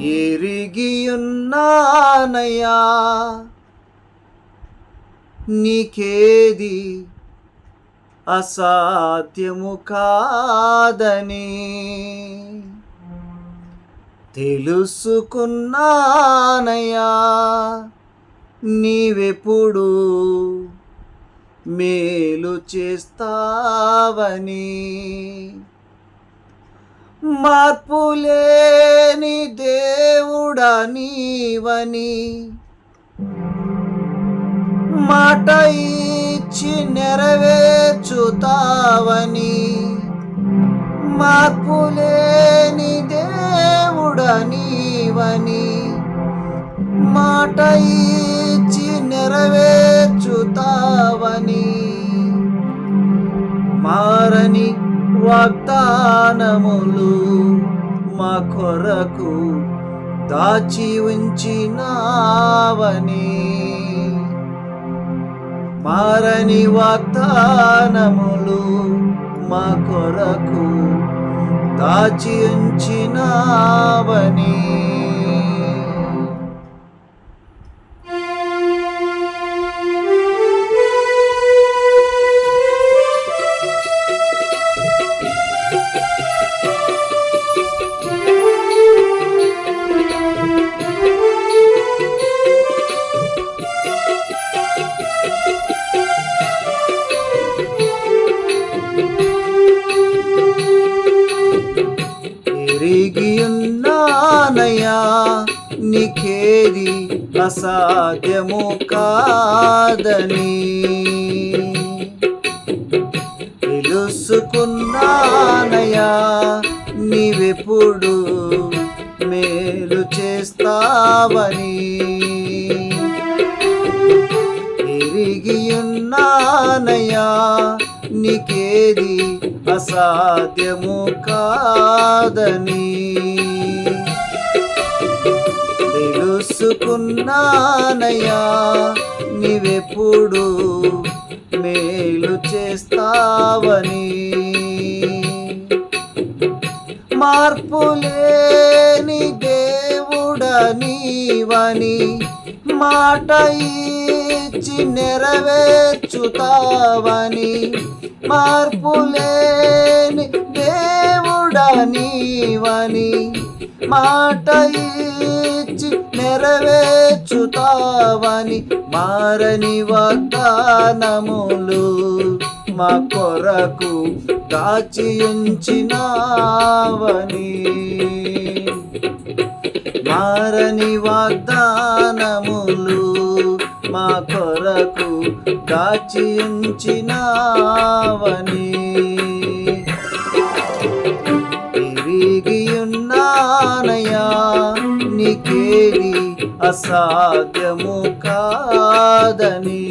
ఎరిగియున్నానయా నీకేది అసాధ్యము కాదని తెలుసుకున్నానయా నీవెప్పుడు మేలు చేస్తావని మార్పులేని దేవుడా నీవని. మాట ఇచ్చి నెరవేర్చుతావని. మార్పులేని దేవుడా నీవని. మాట ఇచ్చి నెరవేర్చుతావని. మారని వాగ్దానములు మా కొరకు దాచి ఉంచినావని. మారని వాగ్దానములు మా కొరకు దాచి ఉంచినావని. అసాధ్యము కాదని తెలుసుకున్నానయ్యా నీవెప్పుడు మేలు చేస్తావని. ఎరిగియున్నానయ్యా నీకేది అసాధ్యము కాదని. తెలుసుకున్నానయ్యా నీవెప్పుడు మేలు చేస్తావని. మార్పులేని దేవుడనివని మాట ఇచ్చి నెరవేర్చుతావని. మార్పులేని దేవుడ నీవని మాట ఇచ్చి నెరవేర్చుతావని మారని వాగ్దానములు మా కొరకు దాచి ఉంచినావని మారని వాగ్దానములు మా కొరకు దాచి నీకేది అసాధ్యము కాదని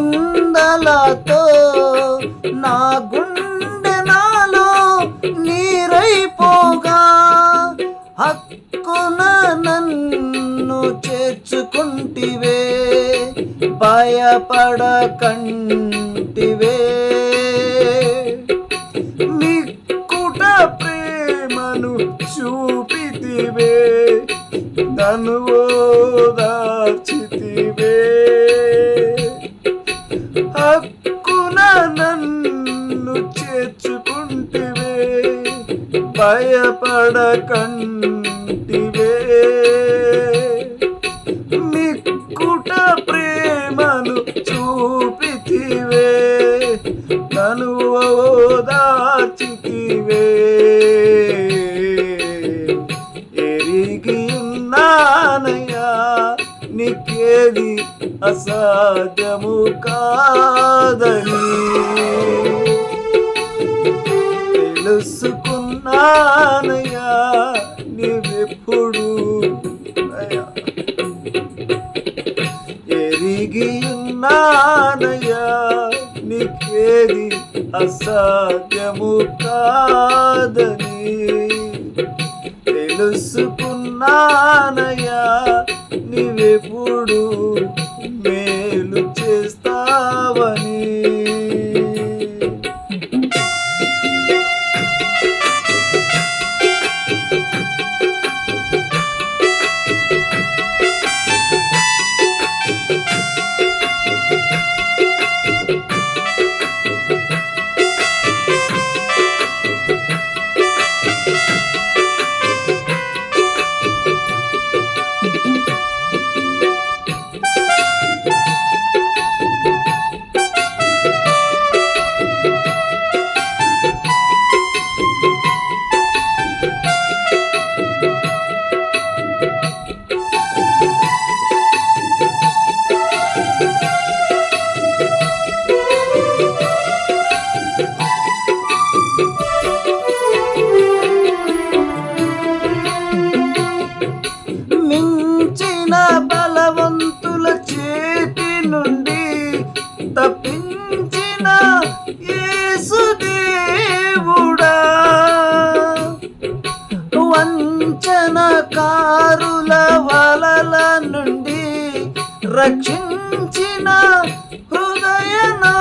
నిందలతో నా గుండె నాలో నీరైపోగా. హక్కున నన్ను చేర్చుకుంటివే భయపడకంటివే. మిక్కుట ప్రేమను చూపితివే ధనువో దాచి భయపడకంటివే నిక్కుట ప్రేమను చూపితివే. తను దాచితివే ఎరిగి ఉన్నానయ్యా నీకేది అసాధ్యము కాదని. తెలుసుకు తెలుసుకున్నానయ్యా నీవెప్పుడు ఎరిగి ఉన్నానయ్యా నీకేది అసాధ్యము కాదని. తెలుసుకున్నానయ్యా నీవెప్పుడు మేలు చేస్తా రక్షించిన హృదయనాథుడా.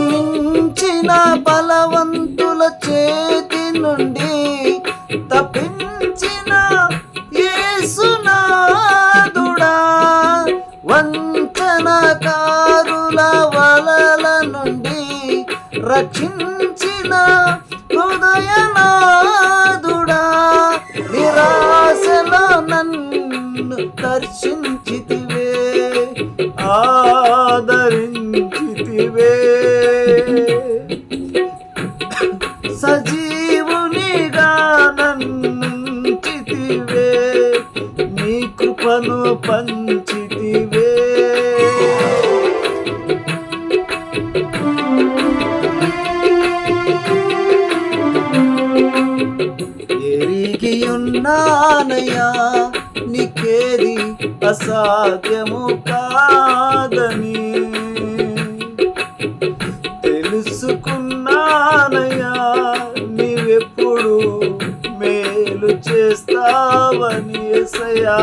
మించిన బలవంతుల చేతి నుండి తప్పించిన యేసునాథుడా. వంచనకారుల వలల నుండి రక్షించ దర్శించితివే ఆదరించితివే. సజీవునిగా నన్నుంచితివే నీ కృపను పంచితివే. ఎరిగి ఉన్నానయా ఏది అసాధ్యము కాదని తెలుసుకున్నానయ్యా నీవెప్పుడు మేలు చేస్తావని ఎసయా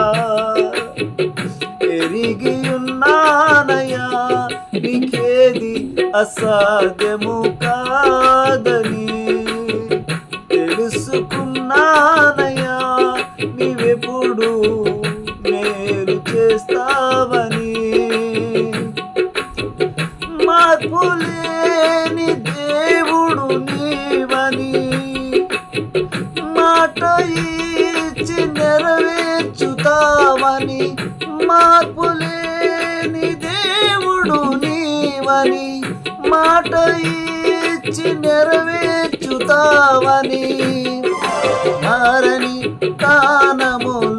ఎరిగి ఉన్నానయ్యా నీకేది అసాధ్యము కాదని తెలుసుకున్నాను చేస్తావని. మార్పు లేని దేవుడు నీవని. మాట ఇచ్చి నెరవేర్చుతావని. మార్పు లేని దేవుడు నీవని. మాట ఇచ్చి నెరవేర్చుతావని. మారని కానములు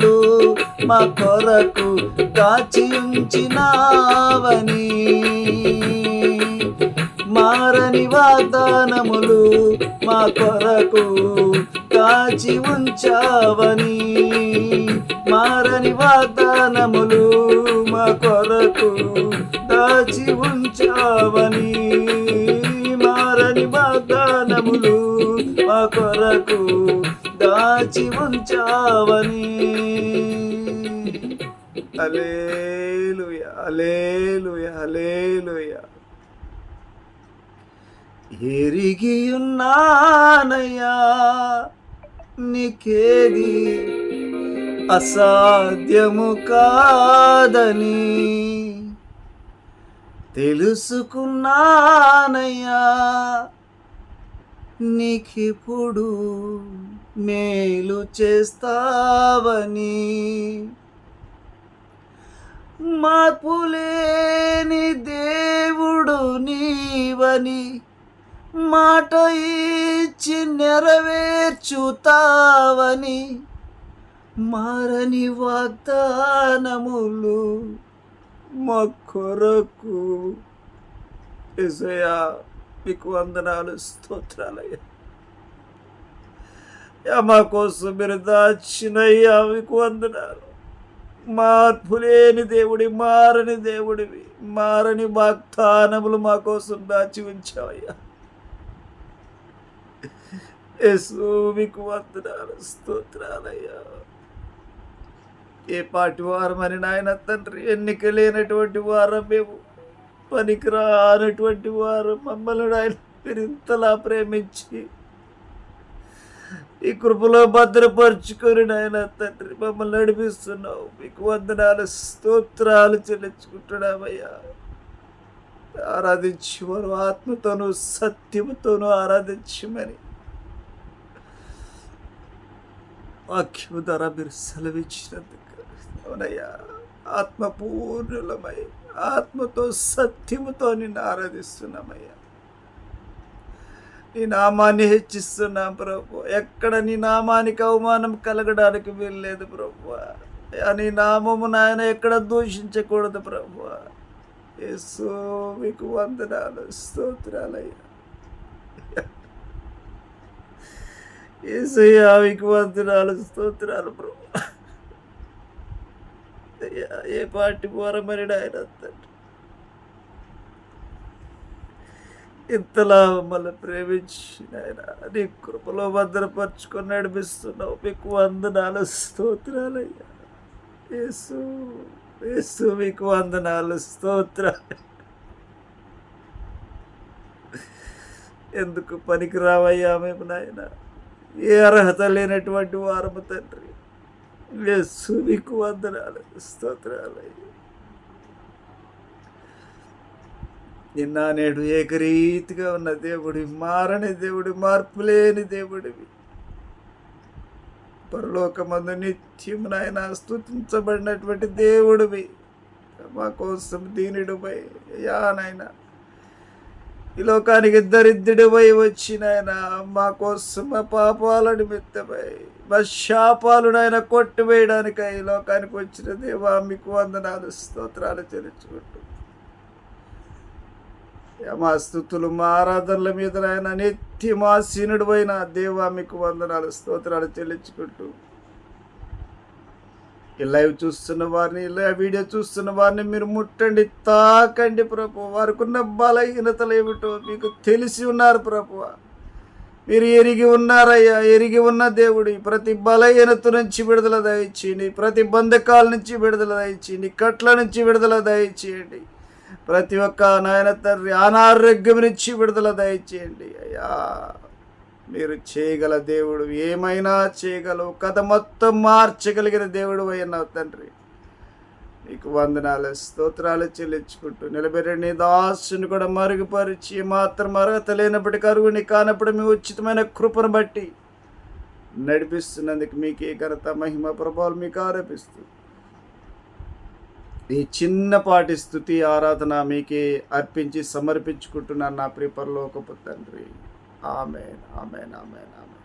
మా కొరకు కాచి ఉంచినావని. మారని వాగ్దానములు మా కొరకు కాచి ఉంచావని. మారని వాగ్దానములు మా కొరకు దాచి ఉంచావని. మారని వాగ్దానములు మా కొరకు దాచి ఉంచావని. అలేలుయా అలేలుయా అలేలుయా ఎరిగి ఉన్నానయ్యా నీకేది అసాధ్యము కాదని తెలుసుకున్నానయ్యా నీకిప్పుడు మేలు చేస్తావని మార్పులేని దేవుడు నీవని మాట ఇచ్చి నెరవేర్చుతావని మారని వాగ్దానములు మా కొరకు. ఎసయా మీకు వందనాలు స్తోత్రాలయ్యా. యా మా కోసం మీరు దాచినయ్యా మీకు వందనాలు. మార్పు లేని దేవుడి మారని దేవుడివి. మారని వాగ్దానములు మా కోసం దాచి ఉంచావయ్యా. యేసు మీకు వందనాలు స్తోత్రాలయ్యా. ఏ పాటి వారం అని నాయన తండ్రి ఎన్నిక లేనటువంటి వారం మేము పనికిరానటువంటి వారం. మమ్మల్ని ఆయన మీరు ఇంతలా ప్రేమించి ఈ కృపలో భద్రపరుచుకొని నాయన తండ్రి మమ్మల్ని నడిపిస్తున్నావు. మీకు వందనాలు స్తోత్రాలు చెల్లించుకుంటున్నామయ్యా. ఆరాధించి ఆత్మతోను ఆత్మతోనూ సత్యముతోనూ ఆరాధించమని. వాక్యము ద్వారా మీరు సెలవిచ్చినందుకు అవునయ్యా. ఆత్మపూర్ణులమై ఆత్మతో సత్యముతో నిన్ను ఆరాధిస్తున్నామయ్యా. నీ నామాన్ని హెచ్చిస్తున్నాం ప్రభు. ఎక్కడ నీ నామానికి అవమానం కలగడానికి వీల్లేదు ప్రభు. నీ నామము నాయన ఎక్కడ దూషించకూడదు ప్రభు. యేసు మీకు వందనాలు స్తోత్రాలయ్యా. ఏసయ్యా మీకు వందనాలు స్తోత్రాలు ప్రభు. అయ్యా, ఏ పాటి పోరమని ఆయన తండ్రి ఇంతలా మమ్మల్ని ప్రేమించి నాయన నీ కృపలో భద్రపరుచుకొని నడిపిస్తున్నావు. మీకు వందనాలు స్తోత్రాలయ్యా. యేసు యేసు మీకు వందనాలు స్తోత్రాలు. ఎందుకు పనికి రావయ్యా మేము నాయన? ఏ అర్హత లేనటువంటి వారము తండ్రి. యేసు మీకు వందనాలు స్తోత్రాలయ్యా. నిన్న నేడు ఏకరీతిగా ఉన్న దేవుడి మారని దేవుడి మార్పు లేని దేవుడివి. పరలోకమందు నిత్యం నాయన స్థుతించబడినటువంటి దేవుడివి. మా కోసం దీనుడిపై యా నాయన. ఈ లోకానికి దరిద్రుడిపై వచ్చి నాయన మా కోసం మా పాపాల నిమిత్తమై మా శాపాలు నాయన కొట్టివేయడానికై ఈ లోకానికి వచ్చిన దేవా మీకు వందనాలు స్తోత్రాలు తెలుసుకుంటూ మా స్థుతులు మా ఆరాధనల మీద నాయన మా సీనుడు అయిన దేవా మీకు వందనాలు స్తోత్రాలు చెల్లించుకుంటూ. ఈ లైవ్ చూస్తున్న వారిని లైవ్ వీడియో చూస్తున్న వారిని మీరు ముట్టండి తాకండి ప్రభు. వారికి ఉన్న బలహీనతలు ఏమిటో మీకు తెలిసి ఉన్నారు ప్రభు. మీరు ఎరిగి ఉన్నారయ్యా ఎరిగి ఉన్న దేవుడి ప్రతి బలహీనత నుంచి విడుదల దయచేయండి ప్రతి బంధకాల నుంచి విడుదల దయచేయండి కట్ల నుంచి విడుదల దయచేయండి. ప్రతి ఒక్క నాయన తండ్రి అనారోగ్యం నుంచి విడుదల దయచేయండి. అయ్యా మీరు చేయగల దేవుడు ఏమైనా చేయగలవు. కథ మొత్తం మార్చగలిగిన దేవుడు అయినావు తండ్రి. నీకు వందనాలు స్తోత్రాలు చెల్లించుకుంటూ నిలబెరని దాసుని కూడా మరుగుపరిచి మాత్రం అర్హత లేనప్పటికీ అరుగుని కానప్పుడు మీ ఉచితమైన కృపను బట్టి నడిపిస్తున్నందుకు మీకే ఘనత మహిమ ప్రభావాలు మీకు ఆరోపిస్తుంది ఈ చిన్నపాటి స్థుతి ఆరాధన మీకే అర్పించి సమర్పించుకుంటున్నాను నా ప్రిపరలోకపు తండ్రి. Amen amen amen amen.